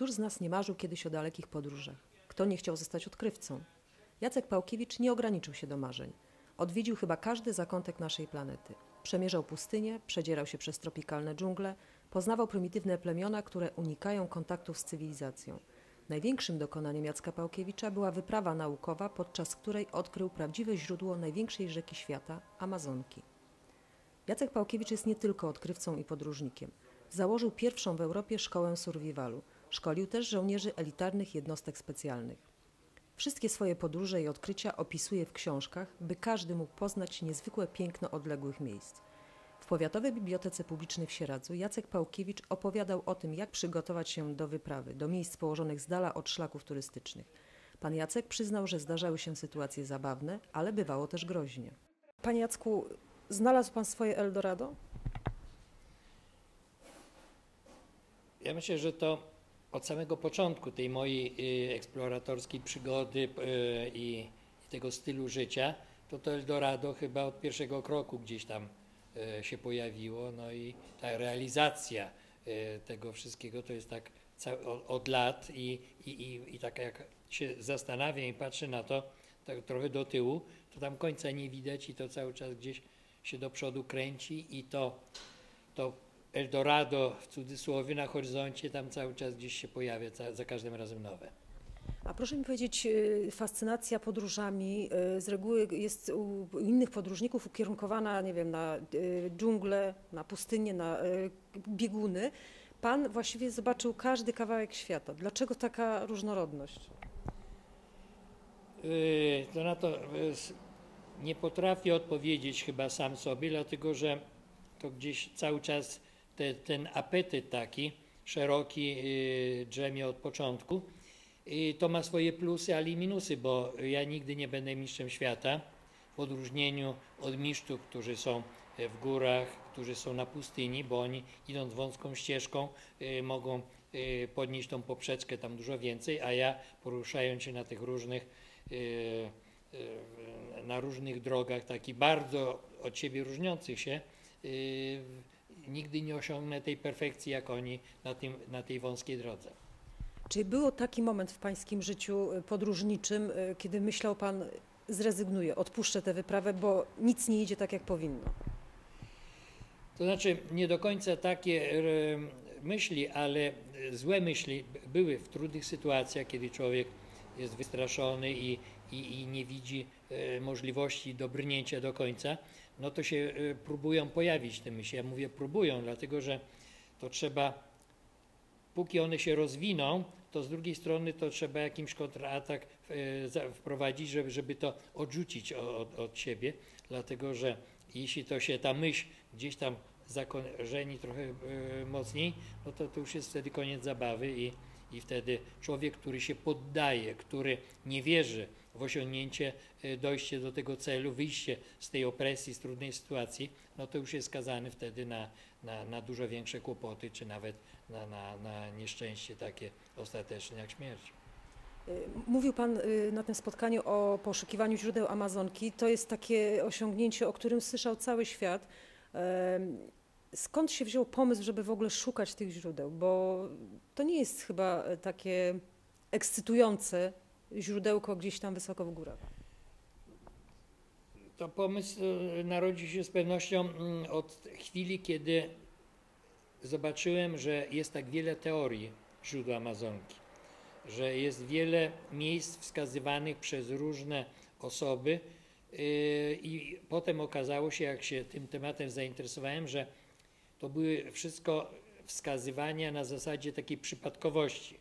któż z nas nie marzył kiedyś o dalekich podróżach? Kto nie chciał zostać odkrywcą? Jacek Pałkiewicz nie ograniczył się do marzeń. Odwiedził chyba każdy zakątek naszej planety. Przemierzał pustynię, przedzierał się przez tropikalne dżungle, poznawał prymitywne plemiona, które unikają kontaktów z cywilizacją. Największym dokonaniem Jacka Pałkiewicza była wyprawa naukowa, podczas której odkrył prawdziwe źródło największej rzeki świata Amazonki. Jacek Pałkiewicz jest nie tylko odkrywcą i podróżnikiem. Założył pierwszą w Europie szkołę survivalu. Szkolił też żołnierzy elitarnych jednostek specjalnych. Wszystkie swoje podróże i odkrycia opisuje w książkach, by każdy mógł poznać niezwykłe piękno odległych miejsc. W Powiatowej Bibliotece Publicznej w Sieradzu Jacek Pałkiewicz opowiadał o tym, jak przygotować się do wyprawy, do miejsc położonych z dala od szlaków turystycznych. Pan Jacek przyznał, że zdarzały się sytuacje zabawne, ale bywało też groźnie. Panie Jacku, znalazł Pan swoje Eldorado? Ja myślę, że to od samego początku tej mojej y, eksploratorskiej przygody y, i, tego stylu życia, to to Eldorado chyba od pierwszego kroku gdzieś tam y, się pojawiło. No i ta realizacja tego wszystkiego to jest tak od lat i, i, i, i tak jak się zastanawiam i patrzę na to tak trochę do tyłu, to tam końca nie widać i to cały czas gdzieś się do przodu kręci i to, to Eldorado w cudzysłowie na horyzoncie tam cały czas gdzieś się pojawia, za, za każdym razem nowe. A proszę mi powiedzieć, y, fascynacja podróżami y, z reguły jest u innych podróżników ukierunkowana, nie wiem, na y, dżunglę, na pustynię, na bieguny. Pan właściwie zobaczył każdy kawałek świata. Dlaczego taka różnorodność? To na to nie potrafię odpowiedzieć chyba sam sobie, dlatego że to gdzieś cały czas te, ten apetyt taki szeroki y, drzemie od początku. I to ma swoje plusy, ale i minusy, bo ja nigdy nie będę mistrzem świata, w odróżnieniu od mistrzów, którzy są w górach, którzy są na pustyni, bo oni idąc wąską ścieżką y, mogą y, podnieść tą poprzeczkę tam dużo więcej, a ja poruszając się na tych różnych na różnych drogach, takich bardzo od siebie różniących się, nigdy nie osiągnę tej perfekcji jak oni na, tym, na tej wąskiej drodze. Czy był taki moment w pańskim życiu y, podróżniczym, y, kiedy myślał pan, zrezygnuję, odpuszczę tę wyprawę, bo nic nie idzie tak, jak powinno? To znaczy, nie do końca takie myśli, ale złe myśli były w trudnych sytuacjach, kiedy człowiek jest wystraszony i, i, i nie widzi możliwości dobrnięcia do końca no to się y, próbują pojawić te myśli. Ja mówię próbują, dlatego że to trzeba, póki one się rozwiną, to z drugiej strony to trzeba jakimś kontratak y, wprowadzić, żeby, żeby to odrzucić od, od siebie, dlatego że jeśli to się ta myśl gdzieś tam zakorzeni trochę y, mocniej, no to to już jest wtedy koniec zabawy i, i wtedy człowiek, który się poddaje, który nie wierzy w osiągnięcie, y, dojście do tego celu, wyjście z tej opresji, z trudnej sytuacji, no to już jest skazany wtedy na, na, na dużo większe kłopoty, czy nawet na, na, na nieszczęście takie ostateczne jak śmierć. Y, mówił Pan y, na tym spotkaniu o poszukiwaniu źródeł Amazonki. To jest takie osiągnięcie, o którym słyszał cały świat. Skąd się wziął pomysł, żeby w ogóle szukać tych źródeł? Bo to nie jest chyba takie ekscytujące źródełko gdzieś tam wysoko w górach. To pomysł e, narodził się z pewnością mm, od chwili, kiedy zobaczyłem, że jest tak wiele teorii źródła Amazonki, że jest wiele miejsc wskazywanych przez różne osoby e, i potem okazało się, jak się tym tematem zainteresowałem, że to były wszystko wskazywania na zasadzie takiej przypadkowości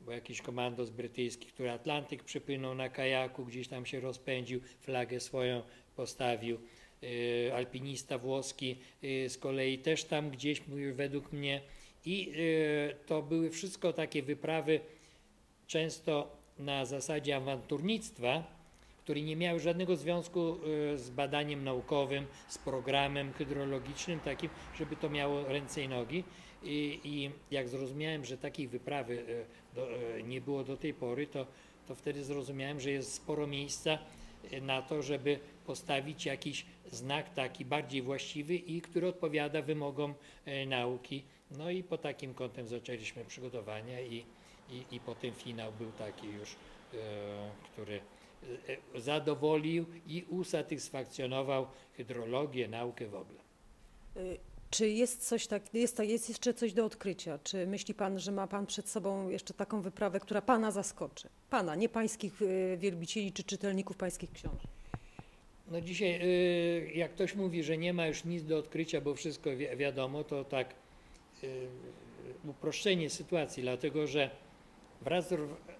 bo jakiś komandos brytyjski, który Atlantyk przypłynął na kajaku, gdzieś tam się rozpędził, flagę swoją postawił. Y, alpinista włoski y, z kolei też tam gdzieś według mnie i y, to były wszystko takie wyprawy często na zasadzie awanturnictwa, które nie miały żadnego związku z badaniem naukowym, z programem hydrologicznym takim, żeby to miało ręce i nogi. I, i jak zrozumiałem, że takiej wyprawy do, e, nie było do tej pory, to, to wtedy zrozumiałem, że jest sporo miejsca e, na to, żeby postawić jakiś znak taki bardziej właściwy i który odpowiada wymogom e, nauki No i pod takim kątem zaczęliśmy przygotowania i, i, i potem finał był taki już, e, który e, zadowolił i usatysfakcjonował hydrologię, naukę w ogóle. Czy jest coś tak, jest, tak- jest jeszcze coś do odkrycia? Czy myśli pan, że ma pan przed sobą jeszcze taką wyprawę, która pana zaskoczy? Pana, nie pańskich y, wielbicieli czy czytelników pańskich książek. No dzisiaj, y, jak ktoś mówi, że nie ma już nic do odkrycia, bo wszystko wi- wiadomo, to tak y, uproszczenie sytuacji, dlatego że wraz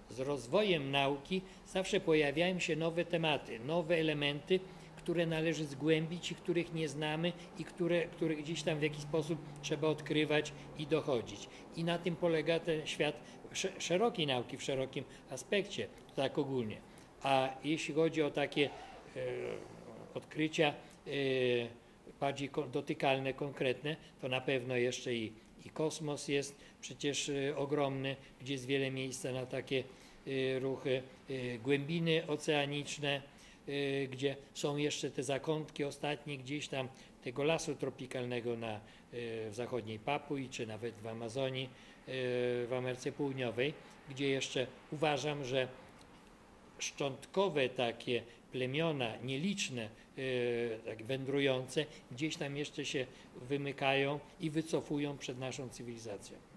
z rozwojem nauki zawsze pojawiają się nowe tematy, nowe elementy, które należy zgłębić i których nie znamy i które, które gdzieś tam w jakiś sposób trzeba odkrywać i dochodzić. I na tym polega ten świat sze- szerokiej nauki w szerokim aspekcie, tak ogólnie. A jeśli chodzi o takie e, odkrycia e, bardziej dotykalne, konkretne, to na pewno jeszcze i, i kosmos jest przecież e, ogromny, gdzie jest wiele miejsca na takie ruchy, głębiny oceaniczne, gdzie są jeszcze te zakątki ostatnie gdzieś tam tego lasu tropikalnego na, e, w zachodniej Papui, czy nawet w Amazonii, e, w Ameryce Południowej, gdzie jeszcze uważam, że szczątkowe takie plemiona, nieliczne, tak wędrujące, gdzieś tam jeszcze się wymykają i wycofują przed naszą cywilizacją.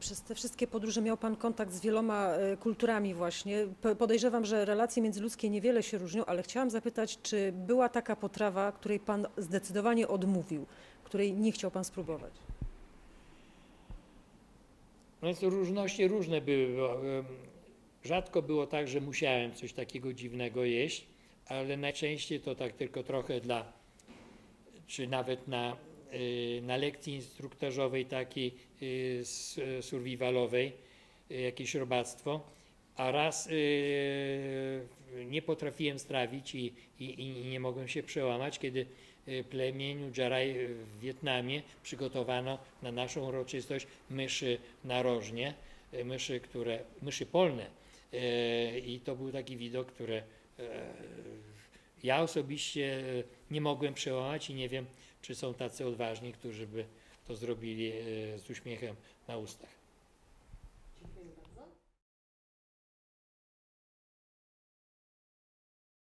Przez te wszystkie podróże miał pan kontakt z wieloma y, kulturami właśnie. Podejrzewam, że relacje międzyludzkie niewiele się różnią, ale chciałam zapytać, czy była taka potrawa, której pan zdecydowanie odmówił, której nie chciał pan spróbować? No więc różności różne były. Rzadko było tak, że musiałem coś takiego dziwnego jeść, ale najczęściej to tak tylko trochę dla, czy nawet na, na lekcji instruktażowej takiej y, survivalowej, y, jakieś robactwo, a raz y, nie potrafiłem strawić i, i, i nie mogłem się przełamać, kiedy y, plemieniu Dżaraj w Wietnamie przygotowano na naszą uroczystość myszy narożnie, y, myszy, które, myszy polne. Y, I to był taki widok, który e, ja osobiście nie mogłem przełamać i nie wiem, czy są tacy odważni, którzy by to zrobili e, z uśmiechem na ustach.